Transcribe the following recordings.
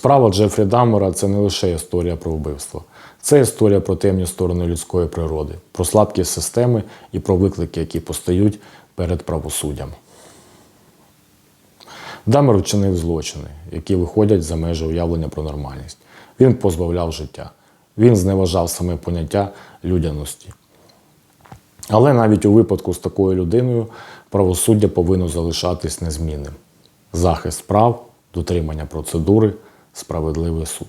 Справа Джефрі Даммера – це не лише історія про вбивство. Це історія про темні сторони людської природи, про слабкість системи і про виклики, які постають перед правосуддям. Дамер вчинив злочини, які виходять за межі уявлення про нормальність. Він позбавляв життя. Він зневажав саме поняття людяності. Але навіть у випадку з такою людиною правосуддя повинно залишатись незмінним. Захист прав, дотримання процедури, справедливий суд.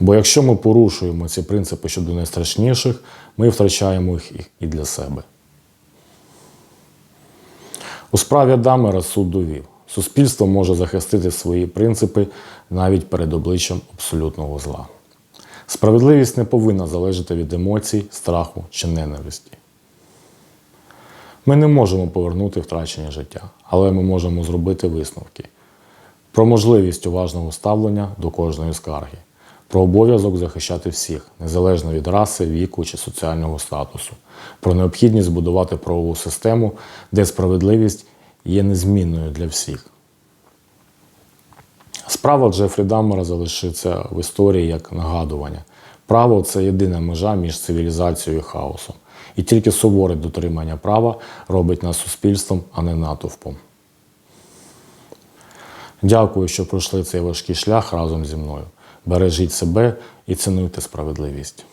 Бо якщо ми порушуємо ці принципи щодо найстрашніших, ми втрачаємо їх і для себе. У справі Дамера суд довів. Суспільство може захистити свої принципи навіть перед обличчям абсолютного зла. Справедливість не повинна залежати від емоцій, страху чи ненависті. Ми не можемо повернути втрачене життя, але ми можемо зробити висновки про можливість уважного ставлення до кожної скарги, про обов'язок захищати всіх, незалежно від раси, віку чи соціального статусу, про необхідність збудувати правову систему, де справедливість є незмінною для всіх. Справа Джефрі Даммера залишиться в історії як нагадування. Право це єдина межа між цивілізацією і хаосом. І тільки суворе дотримання права робить нас суспільством, а не натовпом. Дякую, що пройшли цей важкий шлях разом зі мною. Бережіть себе і цінуйте справедливість.